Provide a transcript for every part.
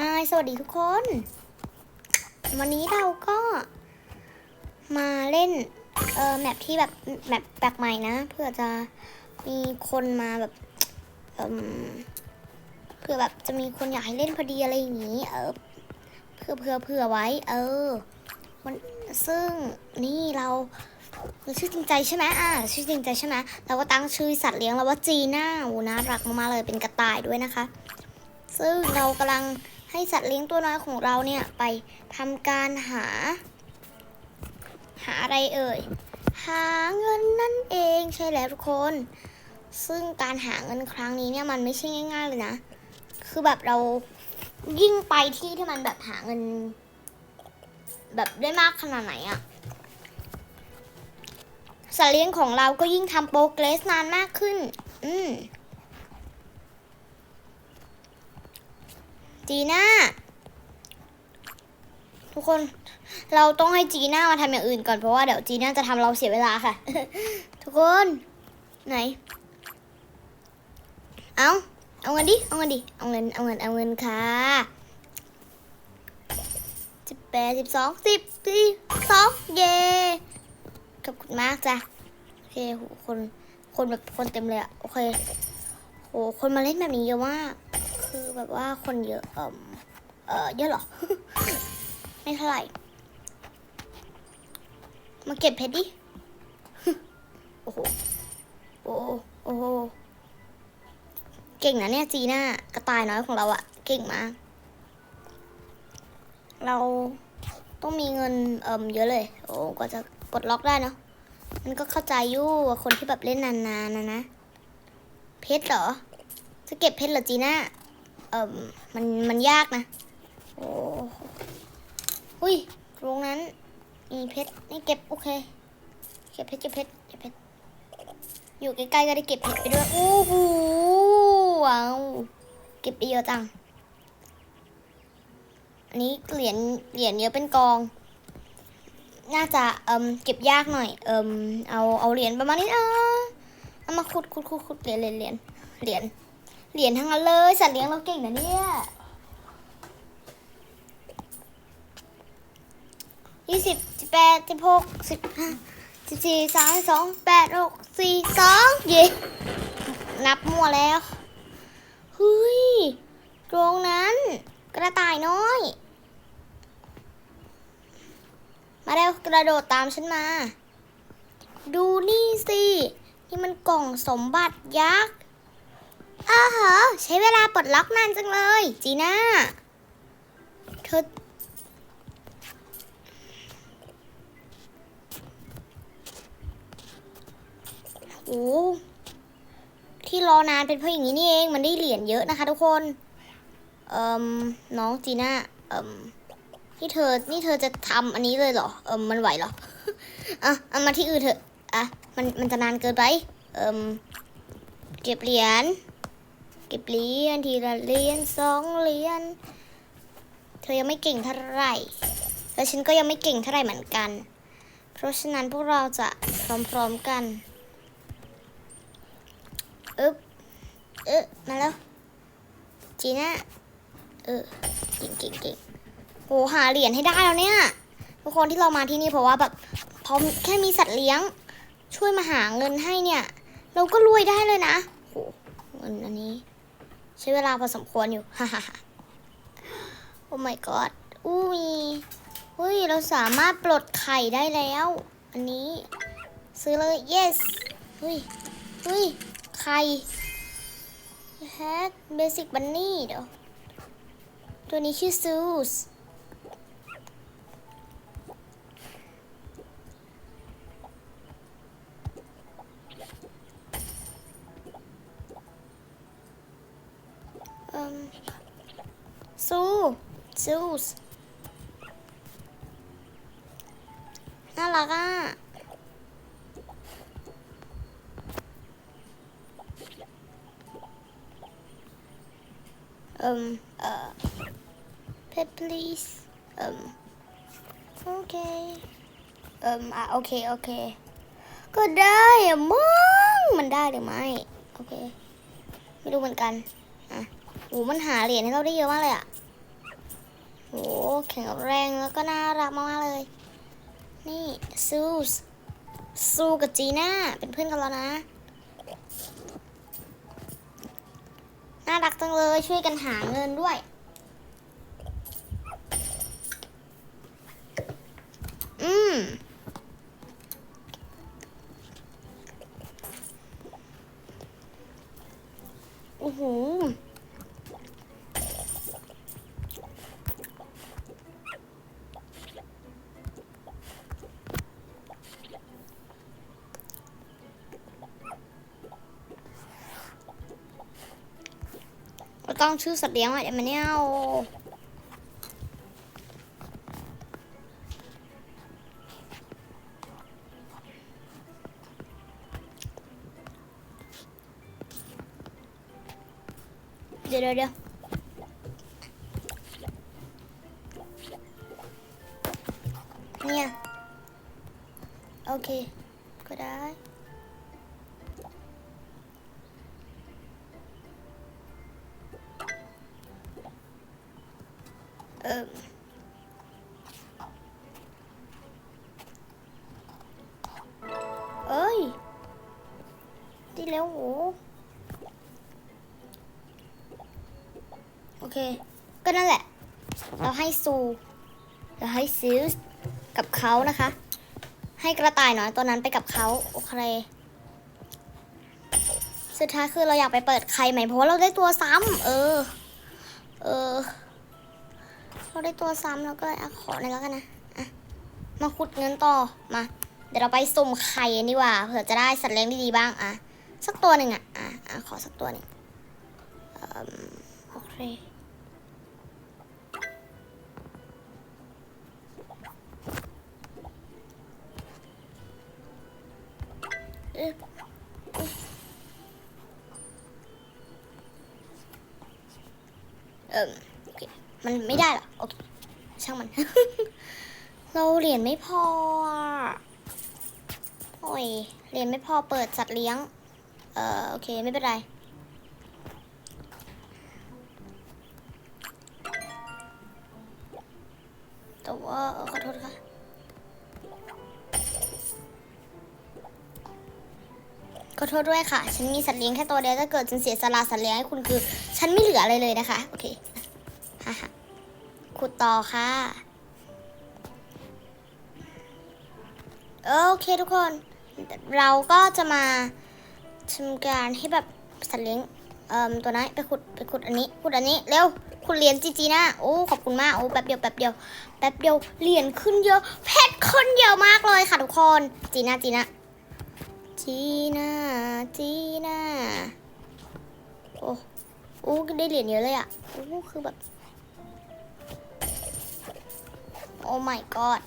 ฮายสวัสดีทุกคน วันนี้เราก็มาเล่น เออแมปที่แบบแมปแปลกใหม่นะเพื่อจะมีคนมาแบบเอมเพื่อแบบจะมีคนอยากให้เล่นพอดีอะไรอย่างนี้ เออเพื่อเพื่อเพื่อไว้ เออมันซึ่งนี่เราเราชื่อจริงใจใช่ไหมอ่าชื่อจริงใจใช่ไหมเราก็ตั้งชื่อสัตว์เลี้ยงเราว่าจีน่าโอ้น่ารักมากๆเลยเป็นกระต่ายด้วยนะคะ ซึ่งเรากำลัง ให้สัตว์เลี้ยงตัวน้อยของเราเนี่ยไปทำการหา หาอะไรเอ่ย หาเงินนั่นเองใช่แล้วทุกคน ซึ่งการหาเงินครั้งนี้เนี่ยมันไม่ใช่ง่ายๆเลยนะ คือแบบเรายิ่งไปที่ที่มันแบบหาเงิน แบบได้มากขนาดไหนอะสัตว์เลี้ยงของเราก็ยิ่งทำโปรเกรสนานมากขึ้น อืม จีน่า ทุกคนเราต้องให้จีน่ามาทำอย่างอื่นก่อนเพราะว่าเดี๋ยวจีน่าจะทำเราเสียเวลาค่ะ ทุกคนไหน เอาเอาเงินดิ เอาเงินดิ เอาเงิน เอาเงิน เอาเงินค่ะสิบแปดสิบสองสิบสี่สองเย่ขอบคุณมากจ้ะ โอเคโหคน คนแบบคนเต็มเลยอะโอเคโหคนมาเล่นแบบนี้เยอะมาก คือแบบว่าคนเยอะเออเออเยอะเหรอ ไม่เท่าไหร่ มาเก็บเพชรดิ โอ้โห โอ้โหโอ้โหเก่งนะเนี่ยจีน่ากระต่ายน้อยของเราอะเก่งมาก เราต้องมีเงินเอ่มเยอะเลย โอ้กว่าจะปลดล็อกได้เนาะมันก็เข้าใจยู่ว่าคนที่แบบเล่นนานๆนะนะ เพชรเหรอ จะเก็บเพชรเหรอจีน่า เอ่มมันมันยากนะ โอ้หุยตรงนั้นมีเพชรนี่เก็บโอเค เก็บเพชรเก็บเพชรเก็บเพชรอยู่ใกล้ๆก็ได้เก็บเพชรไปด้วยโอ้โหว้าวเก็บได้เยอะจัง อันนี้เหรียญเหรียญเยอะเป็นกอง น่าจะเอ่มเก็บยากหน่อย เอ่มเอาเอาเหรียญประมาณนี้เออเอามาขุดขุดขุดขุดเหรียญเหรียญเหรียญ เหรียญทั้งนั้นเลยสัตว์เลี้ยงเราเก่งนะเนี่ยยี่สิบสิบแปดสิบหกสิบห้าสิบสี่สามสองแปดหกสี่สองเย่นับมั่วแล้วเฮ้ยตรงนั้น กระต่ายน้อย มาเร็วกระโดดตามฉันมา ดูนี่สิ นี่มันกล่องสมบัติยักษ์ อ้าเหรอใช้เวลาปลดล็อกนานจังเลย จีน่าเธอโอ้ที่รอนานเป็นเพราะอย่างนี้นี่เองมันได้เหรียญเยอะนะคะทุกคนเอ่มน้องจีน่าเอ่มนี่เธอนี่เธอจะทำอันนี้เลยเหรอเอ่มมันไหวเหรออะเอามาที่อื่นเถอะอะมันมันจะนานเกินไปเอ่มเก็บเหรียญ ก็บเหรียญทีละเหรียญสองเหรียญเธอยังไม่เก่งเท่าไหร่ แล้วฉันก็ยังไม่เก่งเท่าไหร่เหมือนกัน เพราะฉะนั้นพวกเราจะพร้อมๆกันอึ๊บเอ๊ะมาแล้ว จีน่าเออเก่งเก่งเก่งโหหาเหรียญให้ได้แล้วเนี่ย ทุกคนที่เรามาที่นี่เพราะว่าแบบพอแค่มีสัตว์เลี้ยง ช่วยมาหาเงินให้เนี่ย เราก็รวยได้เลยนะโหเงินอันนี้ ช้เวลาพอสมควรอยู่ ฮ่าฮ่าฮ่าโอ้ my god อู้มีเฮ้ย เราสามารถปลดไข่ได้แล้ว อันนี้ ซื้อเลย yes เฮ้ยเฮ้ย ไข่แฮกเบสิกบันนี่เดี๋ยว ตัวนี้ชื่อซูส เอิ่ม ซูซูสน่ารักอะเอ่มเอ่อ pet please เอิ่มโอเคเอิ่มอะโอเค โอเค ก็ได้อะมั้งมันได้หรือไม่ โอเค ไม่รู้เหมือนกัน อะโอ้มันหาเหรียญให้เราได้เยอะมากเลยอะ ข็งแรงแล้วก็น่ารักมากๆเลย นี่ซูสซูกับจีน่าเป็นเพื่อนกันแล้วนะ น่ารักจังเลยช่วยกันหาเงินด้วย อืม โอ้โห เรา ต้องชื่อสัตว์เลี้ยงไว้เดี๋ยวมันเนี่ยเอาเดี๋ยวเดี๋ยวเดี๋ยวเนี่ย โอเค ก็ได้ โอเค ก็นั่นแหละ เราให้ซูเราให้ซิลส์กับเขานะคะ ให้กระต่ายหน่อยตัวนั้นไปกับเขาโอเค สุดท้ายคือเราอยากไปเปิดใครใหม่เพราะว่าเราได้ตัวซ้ำเออ เออ เราได้ตัวซ้ำแล้วก็อขอหน่อยแล้วกันนะอะมาขุดเงินต่อมา เดี๋ยวเราไปสุ่มไข่นดีกว่าเผื่อจะได้สัตว์เลี้ยงดีๆบ้างอะสักตัวหนึ่งอะอะอะขอสักตัวหนึ่งเอิ่มโอเค เออโอเคมันไม่ได้หรอโอเคช่างมัน เราเหรียญไม่พอโอ้ยเหรียญไม่พอเปิดสัตว์เลี้ยง เออโอเคไม่เป็นไร ษด้วยค่ะ ฉันมีสัตว์เลี้ยงแค่ตัวเดียวถ้าเกิดฉันเสียสละสัตว์เลี้ยงให้คุณคือ ฉันไม่เหลืออะไรเลยนะคะ โอเคฮ่าฮ่าขุดต่อค่ะ โอเคทุกคน เราก็จะมาทำการให้แบบสัตว์เลี้ยงเอ่อตัวนั้นไปขุดไปขุดอันนี้ขุดอันนี้เร็วขุดเหรียญจีจีนะโอ้ขอบคุณมากโอ้แป๊บเดียวแป๊บเดียวแป๊บเดียวเหรียญขึ้นเยอะเพชรขึ้นเยอะมากเลยค่ะทุกคนจีน่าจีน่า จีน่าจีน่าโอ้โอ้ได้เหรียญเยอะเลยอะโอ้คือแบบ โอ้ my god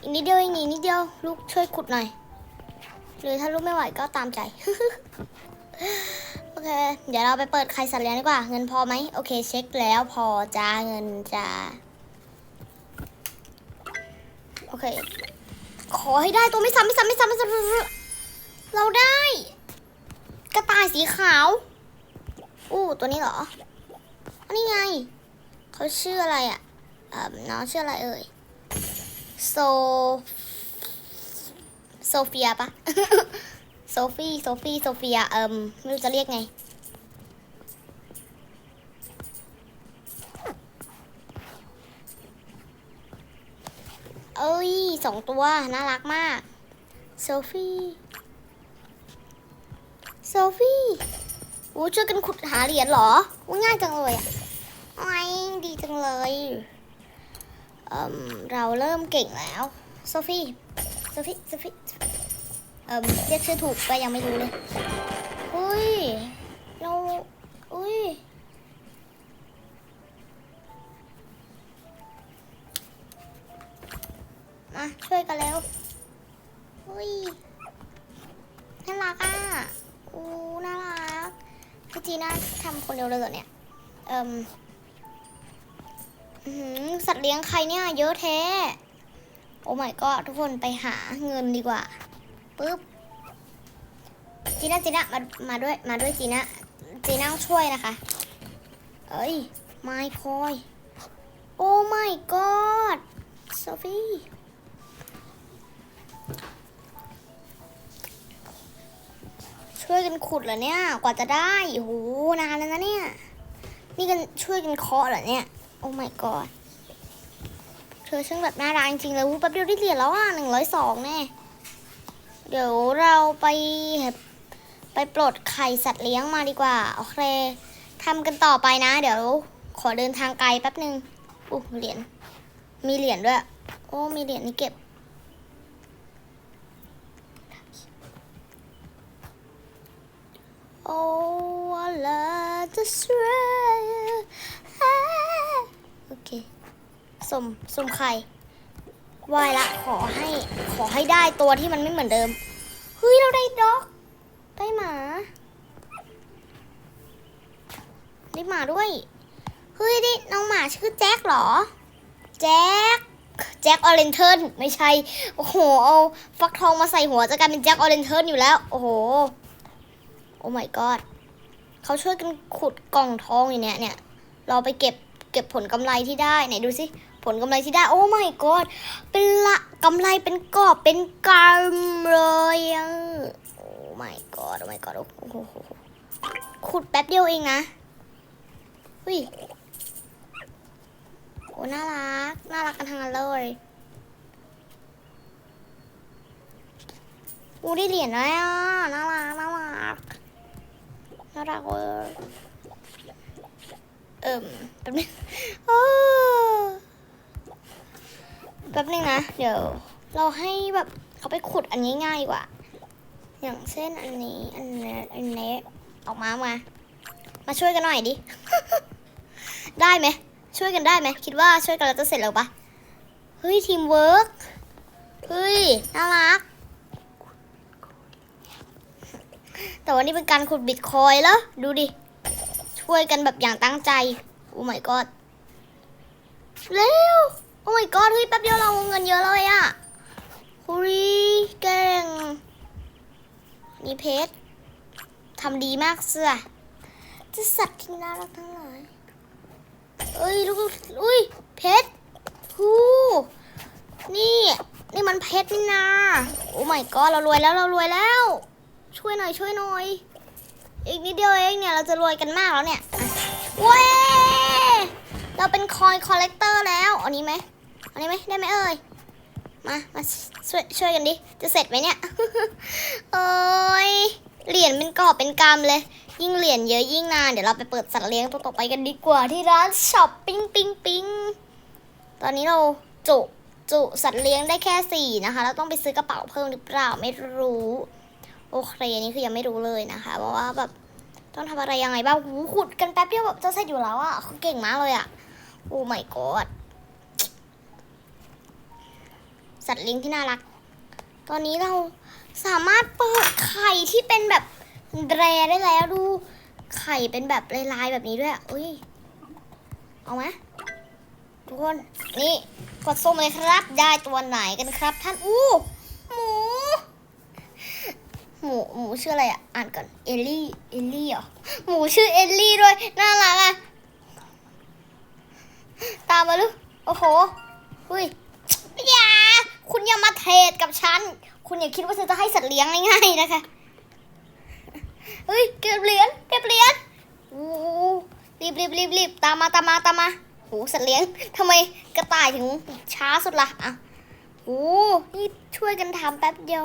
อีกนิดเดียวอีกนิดเดียว ลูกช่วยขุดหน่อย หรือถ้าลูกไม่ไหวก็ตามใจ โอเค เดี๋ยวเราไปเปิดใครสัตว์เลี้ยงดีกว่า เงินพอไหม โอเค เช็คแล้วพอจ้าเงินจ้าโอเค ขอให้ได้ตัวไม่ซ้ำไม่ซ้ำไม่ซ้ำไม่ซ้ำ กระต่ายสีขาว อู้ตัวนี้เหรอ อันนี้ไง เขาชื่ออะไรอะเอ่อน้องชื่ออะไรเอ่ย โซ โซเฟียปะโซฟี่โซฟี่โซเฟีย เอ่มไม่รู้จะเรียกไง เอ้ยสองตัว น่ารักมาก โซฟี่ โซฟี่อู้ช่วยกันขุดหาเหรียญเหรออู้ง่ายจังเลยอะโอ้ยดีจังเลยเอ่มเราเริ่มเก่งแล้วโซฟี่โซฟี่โซฟี่เอ่มเรียกชื่อถูกก็ยังไม่รู้เลยอุ้ยเราอุ้ยมาช่วยกันแล้วอุ้ยน่ารักอะ อู้น่ารักพี่จีน่าทำคนเดียวเลยเหรอเนี่ย เอ่มสัตว์เลี้ยงใครเนี่ยเยอะแท้ โอ้ my god ทุกคนไปหาเงินดีกว่าปึ๊บจีน่าจีน่ามามาด้วยมาด้วยจีน่าจีน่าช่วยนะคะ เอ้ยไม่คอย โอ้ my god โซฟี ช่วยกันขุดเหรอเนี่ย กว่าจะได้โหนานแล้วนะเนี่ย นี่กันช่วยกันเคาะเหรอเนี่ย โอ้ my god เธอช่างแบบน่ารักจริงๆเลยวูแป๊บเดียวได้เหรียญแล้วอะหนึ่งร้อยสองแน่ เดี๋ยวเราไปไปปลดไข่สัตว์เลี้ยงมาดีกว่า โอเคทำกันต่อไปนะ เดี๋ยว ขอเดินทางไกลแป๊บหนึ่งอู้เหรียญ มีเหรียญด้วย โอ้ มีเหรียญนี่เก็บ โอ้ลาจะสวยโอเคสมสมไข่วายละ ขอให้ ขอให้ได้ตัวที่มันไม่เหมือนเดิม เฮ้ย เราได้ด็อก ได้หมา ได้หมาด้วย เฮ้ยนี่น้องหมาชื่อแจ็คเหรอ แจ็ค แจ็คออเรนเทิร์นไม่ใช่ โอ้โห เอาฟักทองมาใส่หัวจะกลายเป็นแจ็คออเรนเทิร์นอยู่แล้ว โอ้โห โอ้ my god เขาช่วยกันขุดกล่องทองอยู่เนี่ยเนี่ย เราไปเก็บเก็บผลกำไรที่ได้ไหนดูสิผลกำไรที่ได้ โอ้ my god เป็นละกำไรเป็นกอบเป็นกำเลยโอ้ my god โอ้ my god โอ้โหขุดแป๊บเดียวเองนะเฮ้ยโอ้น่ารัก น่ารักกันทั้งนั้นเลยอูได้เหรียญแล้วอะน่ารักน่ารัก น่ารักเวอร์เอิ่มแป๊บนึงโอ้แป๊บนึงนะ เดี๋ยว เราให้แบบเขาไปขุดอันง่ายๆกว่า อย่างเช่นอันนี้ อันนี้อันนี้ออกมามา มาช่วยกันหน่อยดิ ได้ไหม ช่วยกันได้ไหม คิดว่าช่วยกันแล้วจะเสร็จแล้วปะเฮ้ย ทีมเวิร์กเฮ้ย น่ารัก แต่วันนี้เป็นการขุดบิตคอยแล้ว ดูดิ ช่วยกันแบบอย่างตั้งใจ โอ้ my god เร็ว โอ้ my god เฮ้ยแป๊บเดียวเราเงินเยอะเลยอะหุยเก่งนี่เพชรทำดีมากเสื้อจะสัตว์ที่น่ารักทั้งหลายเอ้ยลูกอุ้ยเพชรฮูนี่ นี่มันเพชรนี่นา โอ้ my god เรารวยแล้วเรารวยแล้ว ช่วยหน่อยช่วยหน่อย อีกนิดเดียวเองเนี่ยเราจะรวยกันมากแล้วเนี่ยเว้ยเราเป็นคอยคอลเลกเตอร์แล้วอันนี้ไหมอันนี้ไหมได้ไหมเอ่ยมามาช่วยช่วยกันดิจะเสร็จไหมเนี่ยโอ้ยเหรียญเป็นกอบเป็นกำเลย ยิ่งเหรียญเยอะยิ่งนานเดี๋ยวเราไปเปิดสัตว์เลี้ยงตัวต่อไปกันดีกว่าที่ร้านช็อปปิ้งปิ้งปิ้งตอนนี้เราจุจุสัตว์เลี้ยงได้แค่สี่นะคะ เราต้องไปซื้อกระเป๋าเพิ่มหรือเปล่าไม่รู้ โอเคอันนี้คือยังไม่รู้เลยนะคะเพราะว่าแบบต้องทำอะไรยังไงบ้างหูขุดกันแป๊บเดียวแบบจะเสร็จอยู่แล้วอะเขาเก่งมากเลยอะโอ้ my god สัตว์เลี้ยงที่น่ารัก ตอนนี้เราสามารถเปิดไข่ที่เป็นแบบแรได้แล้วดู ไข่เป็นแบบลายๆแบบนี้ด้วยอุ้ยเอาไหมทุกคน นี่ กดส้มเลยครับ ได้ตัวไหนกันครับ ท่าน อู้ หมู หมูหมูชื่ออะไรอะ อ่านก่อน เอลลี่ เอลลี่เหรอ หมูชื่อเอลลี่ด้วย น่ารักอะ ตามมาลูกโอ้โหหุยอย่าคุณอย่ามาเทรดกับฉัน คุณอย่าคิดว่าฉันจะให้สัตว์เลี้ยงง่ายๆนะคะเฮ้ย เก็บเหรียญ เก็บเหรียญโอ้รีบรีบรีบรีบตามมาตามมาตามมาโหสัตว์เลี้ยงทำไมกระต่ายถึงช้าสุดละ่ะอะโอ้นี่ช่วยกันทำแป๊บเดียว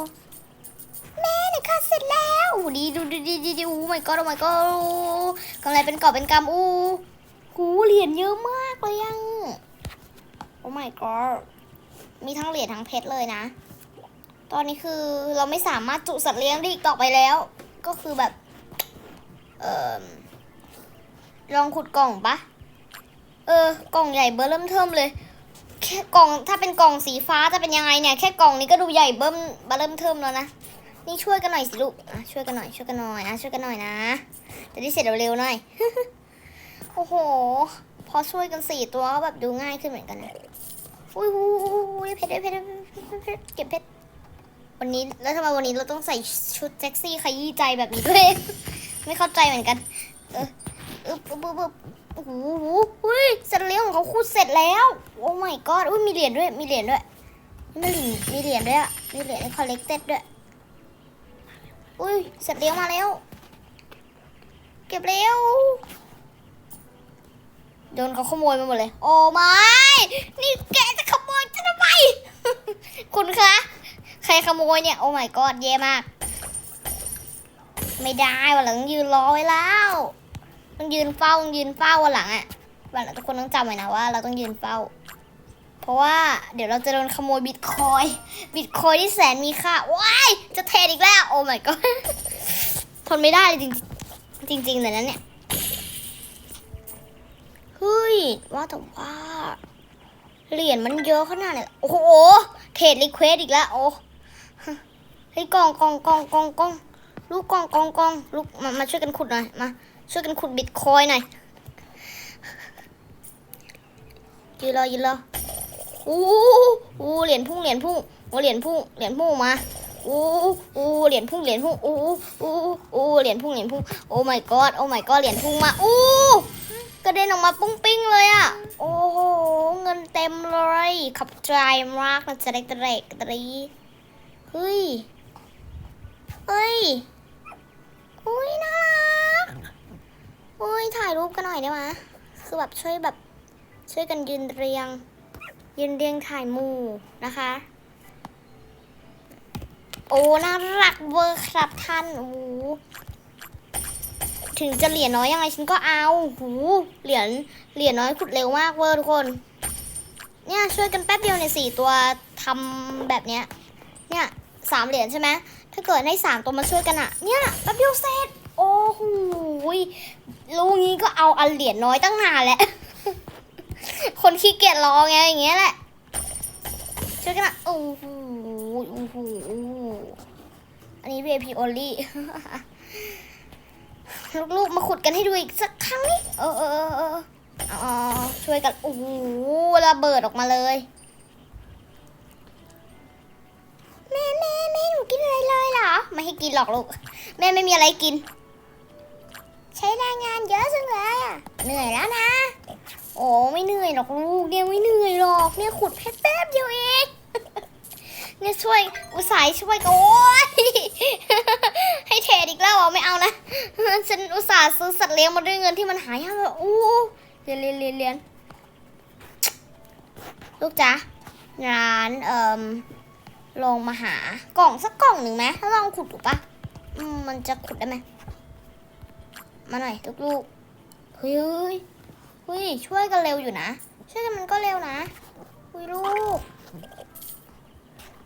แม่เนี่ยค่ะเสร็จแล้วดีดูดีดีดีดีอู้ไม่ก็โอ้ไม่ก็กำไรเป็นกอบเป็นกำอู้หูเหรียญเยอะมากเลยยังโอ้ my god มีทั้งเหรียญทั้งเพชรเลยนะ ตอนนี้คือเราไม่สามารถจุสัตว์เลี้ยงได้อีกต่อไปแล้ว ก็คือแบบ เออลองขุดกล่องปะเออกล่องใหญ่เบอร์เริ่มเทิมเลยแค่กล่องถ้าเป็นกล่องสีฟ้าจะเป็นยังไงเนี่ยแค่กล่องนี้ก็ดูใหญ่เบิ้มเบอร์เริ่มเทิมแล้วนะ นี่ช่วยกันหน่อยสิลูกอะช่วยกันหน่อยช่วยกันหน่อยอะช่วยกันหน่อยนะจะได้เสร็จเร็วๆหน่อย โอ้โห พอช่วยกันสี่ตัวก็แบบดูง่ายขึ้นเหมือนกันนะอุ้ยอุ้ยเพชรเพชรเพชรเก็บเพชรวันนี้แล้วทำไมวันนี้เราต้องใส่ชุดเซ็กซี่ขยี้ใจแบบนี้ด้วยไม่เข้าใจเหมือนกันเอออึบอึบอึบอึบโอ้โหอุ้ยสัตว์เลี้ยงของเขาขุดเสร็จแล้ว โอ้ my god อุ้ยมีเหรียญด้วยมีเหรียญด้วยมีเหรียญมีเหรียญด้วยอะมีเหรียญใน collected ด้วย อุ้ยเสร็จเลี้ยงมาแล้ว เก็บเร็วโดนเขาขโมยมาหมดเลย โอ้ไม่นี่แกจะขโมยฉันทำไม คุณคะ ใครขโมยเนี่ย โอ้ my god แย่มาก ไม่ได้วันหลังยืนรอไว้แล้วต้องยืนเฝ้าต้องยืนเฝ้าวันหลังอะวันหลังทุกคนต้องจำไว้นะว่า เราต้องยืนเฝ้า เพราะว่าเดี๋ยวเราจะโดนขโมยบิตคอยบิตคอยที่แสนมีค่าว้ายจะเทรดอีกแล้ว โอ้ my god ทนไม่ได้เลยจริงจริงๆเลยนะเนี่ยเฮ้ยว่าแต่ว่าเหรียญมันเยอะขนาดไหนโอ้โหเทรดรีเควสอีกแล้วโอ้เฮ้ยกองกองกองกองกองลูกกองกองกองลูกมามาช่วยกันขุดหน่อยมาช่วยกันขุดบิตคอยหน่อยยืนรอยืนรอ อู้อู้เหรียญพุ่งเหรียญพุ่งโอ้เหรียญพุ่งเหรียญพุ่งมาอู้อู้เหรียญพุ่งเหรียญพุ่งอู้อู้อู้เหรียญพุ่งเหรียญพุ่งโอ้ my god โอ้ my god เหรียญพุ่งมาอู้กระเด็นออกมาปุ้งปิ้งเลยอะโอ้โหเงินเต็มเลยขับใจมากนะจะได้กระเดกกระดีเฮ้ยเฮ้ยอุ้ยน่ารักอุ้ยถ่ายรูปกันหน่อยได้ไหมคือแบบช่วยแบบช่วยกันยืนเรียง ยืนเรียงถ่ายมูนะคะ โอ้น่ารักเวอร์ครับท่านโอ้ถึงจะเหรียญน้อยยังไงฉันก็เอาหูเหรียญเหรียญน้อยขุดเร็วมากเวอร์ทุกคน เนี่ยช่วยกันแป๊บเดียวในยสี่ตัวทำแบบเนี้ย เนี่ยสามเหรียญใช่ไหมถ้าเกิดให้สามตัวมาช่วยกันอะเนี่ยแป๊บเดียวเสร็จ โอ้โหยลูกนี้ก็เอาอันเหรียญน้อยตั้งนานแล้ว คนขี้เกียจรอไงอย่างเงี้ยแหละ ช่วยกันอะโอ้โหโอ้โหอันนี้ VIP only ลูกๆมาขุดกันให้ดูอีกสักครั้งนี่เออเออเออช่วยกัน โอ้โหระเบิดออกมาเลยแม่แม่แม่หนูกินอะไรเลยเหรอ ไม่ให้กินหรอกลูก แม่ไม่มีอะไรกิน ใช้แรงงานเยอะจังเลยอะเหนื่อยแล้วนะ โอ้ไม่เหนื่อยหรอกลูกเนี่ยไม่เหนื่อยหรอกเนี่ยขุดแค่แป๊บเดียวเองเนี่ยช่วยอุตส่าห์ช่วยก็โอ้ยให้เทรดอีกแล้วเหรอไม่เอานะฉันอุตส่าห์ซื้อสัตว์เลี้ยงมาด้วยเงินที่มันหายากแบบอู้เรียนเรียนเรียนเรียนลูกจ๊ะร้านเอ่มลองมาหากล่องสักกล่องหนึ่งไหมถ้าลองขุดถูปะมมันจะขุดได้ไหมมาหน่อยลูกๆเฮ้ย เฮ้ยช่วยกันเร็วอยู่นะ ช่วยกันมันก็เร็วนะเฮ้ยลูก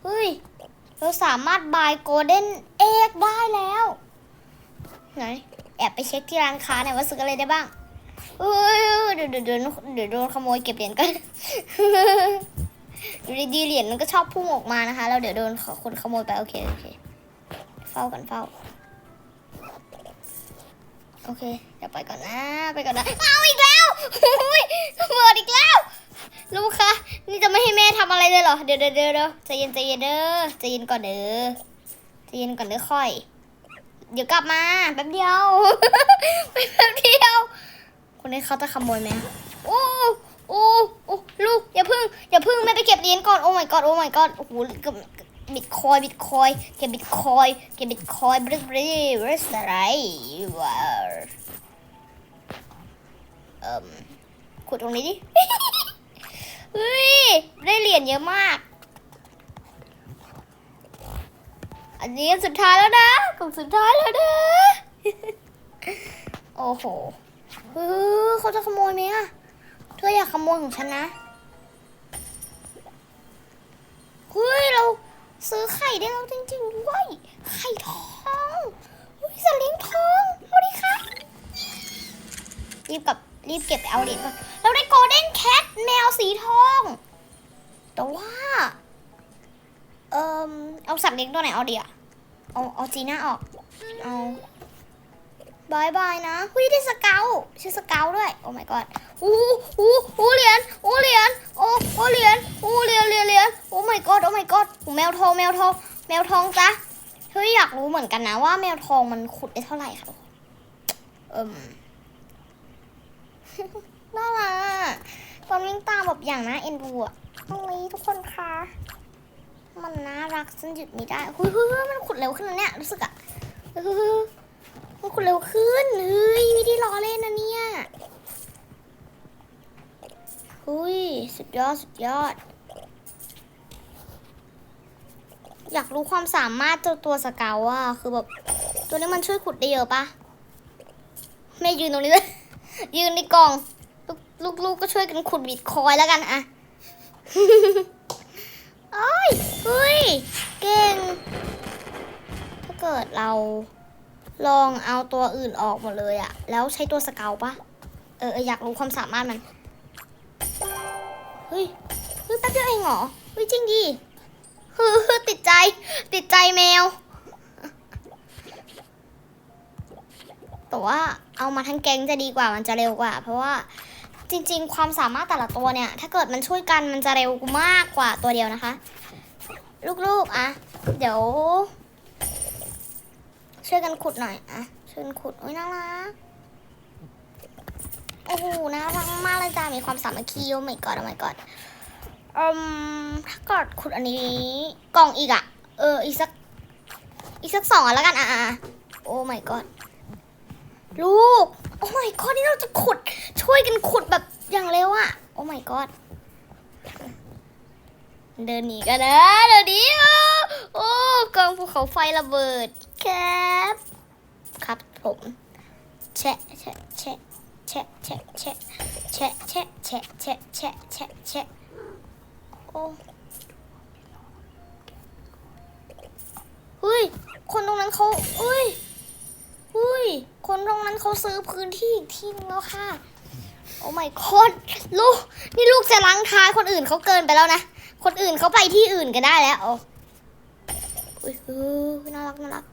เฮ้ยเราสามารถบายโกลเด้นเอกได้แล้ว ไหน แอบไปเช็คที่ร้านค้าหน่อยว่าซื้ออะไรได้บ้างเอ้ยเดี๋ยวเดี๋ยวเดี๋ยวโดนขโมยเก็บเหรียญกันอยู่ดีเหรียญมันก็ชอบพุ่งออกมานะคะแล้วเดี๋ยวโดนคนขโมยไปโอเคโอเค เฝ้ากันเฝ้า โอเคเดี๋ยวไปก่อนนะ ไปก่อนนะ เอาอีกแล้วอุ้ยเบิดอีกแล้ว ลูกคะนี่จะไม่ให้แม่ทำอะไรเลยเหรอ เดี๋ยวเดี๋ยวเดี๋ยวเจียวใจเย็นใจเย็นเด้อใจเย็นก่อนเด้อใจเย็นก่อนเด้อค่อย เดี๋ยวกลับมาแป๊บเดียวไปแป๊บเดียว คนนี้เขาจะขโมยไหมโอ้โอ้โอ้ลูกอย่าพึ่งอย่าพึ่งแม่ไปเก็บเหรียญก่อน โอ้ my god โอ้ my god โอ้โหกั บิตคอยบิตคอยเก็บบิตคอยเก็บบิตคอยบริบริบริสอะไรว้าวเอ่มขุดตรงนี้ดิเฮ้ยได้เหรียญเยอะมาก อันนี้สุดท้ายแล้วนะกล่องสุดท้ายแล้วนะโอ้โหเฮ้ยเขาจะขโมยไหมอะเธออยากขโมยของฉันนะเฮ้ยเรา ซื้อไข่ได้แล้วจริงๆด้วย ไข่ทองอุ้ยสลิงทองสวัสดีค่ะรีบกับรีบเก็บไปเอาเหรียญก่อนเราได้โกลเด้นแคทแมวสีทอง แต่ว่า เอ่มเอาสัตว์เลี้ยงตัวไหนเอาดีอะเอาเอาจีน่าออก เอา บายบายนะหุ้ยได้สเกลชื่อสเกลด้วย โอ้ my god อู้อู้อู้เหรียญอู้เหรียญโอ้โอ้เหรียญอู้เหรียญเหรียญเหรียญโอ้ my god โอ้ my god แมวทองแมวทองแมวทองจ้ะเฮ้ยอยากรู้เหมือนกันนะว่าแมวทองมันขุดได้เท่าไหร่ค่ะเอิ่มน่ารักตอนวิ่งตามแบบอย่างน่าเอ็นดูอะตรงนี้ทุกคนคะมันน่ารักจนหยุดไม่ได้เฮ้ยเฮ้ยมันขุดเร็วขึ้นแล้วเนี่ยรู้สึกอะเฮ้ย ขุดเร็วขึ้น เฮ้ยไม่ได้ล้อเล่นนะเนี่ยเฮ้ยสุดยอด สุดยอด อยากรู้ความสามารถตัวตัวสเกลอะคือแบบตัวนี้มันช่วยขุดได้เยอะปะไม่ยืนตรงนี้เลยยืนในกล่องลูกลูกลูกก็ช่วยกันขุดบิตคอยแล้วกันอะโอ้ยเฮ้ย เก่ง ถ้าเกิดเรา ลองเอาตัวอื่นออกหมดเลยอะแล้วใช้ตัวสเกลปะเอออยากรู้ความสามารถมัน เฮ้ยเฮ้ยแป๊บเดียวเองเหรอ เฮ้ยจริงดิฮือติดใจ ติดใจแมว แต่ว่าเอามาทั้งแก๊งจะดีกว่ามันจะเร็วกว่า เพราะว่าจริง ๆ ความสามารถแต่ละตัวเนี่ย ถ้าเกิดมันช่วยกันมันจะเร็วมากกว่าตัวเดียวนะคะ ลูกๆอะเดี๋ยว ช่วยกันขุดหน่อยอะช่วยกันขุดโอ้ยน่ารักโอ้โหน่ารักมากเลยจ้ามีความสามัคคีโอ้ my god โอ้ my god อืมถ้ากิดขุดอันนี้กล่องอีกอะเอออีกสักอีกสักสองอันแล้วกันอะอะอะโอ้ my god ลูก โอ้ my god นี่เราจะขุด ช่วยกันขุดแบบอย่างเร็วอะโอ้ my god เดินหนีกันนะเดี๋ยวนี้โอ้กองภูเขาไฟระเบิด ครับ ครับผมแชะแชะแชะแชะแชะแชะแชะแชะแชะแชะแชะแชะแชะโอ้เฮ้ย คนตรงนั้นเขาเฮ้ยเฮ้ย คนตรงนั้นเขาซื้อพื้นที่อีกที่นึงแล้วค่ะ โอ้ my god ลูก นี่ลูกจะล้างท้ายคนอื่นเขาเกินไปแล้วนะ คนอื่นเขาไปที่อื่นกันได้แล้วโอ้อุ้ยน่ารักน่ารัก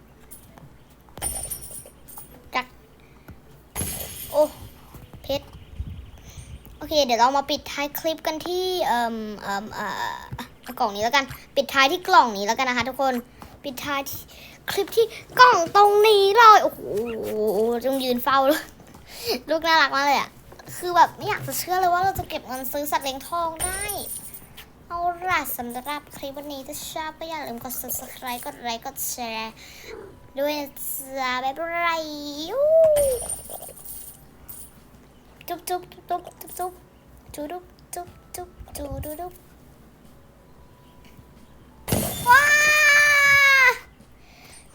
โอ้ เพชร โอเค เดี๋ยวเรามาปิดท้ายคลิปกันที่เอ่มเอ่มเอ่อกล่องนี้แล้วกัน ปิดท้ายที่กล่องนี้แล้วกันนะคะทุกคน ปิดท้ายที่คลิปที่กล่องตรงนี้เลย โอ้โหจงยืนเฝ้าเลยลูกน่ารักมากเลยอะคือแบบไม่อยากจะเชื่อเลยว่าเราจะเก็บเงินซื้อสัตว์เลี้ยงทองได้ เอาล่ะสำหรับคลิปวันนี้ถ้าชอบก็อย่าลืมกด subscribe กดไลค์กดแชร์ด้วยจ้าบ๊ายบายยู จุ๊บจุ๊บจุ๊บจุ๊บจุ๊บจุ๊บจุ๊บจุ๊บจุ๊บจุ๊บว้า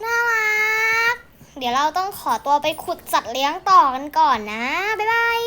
น่ารัก เดี๋ยวเราต้องขอตัวไปขุดสัตว์เลี้ยงต่อกันก่อนนะ บ๊ายบาย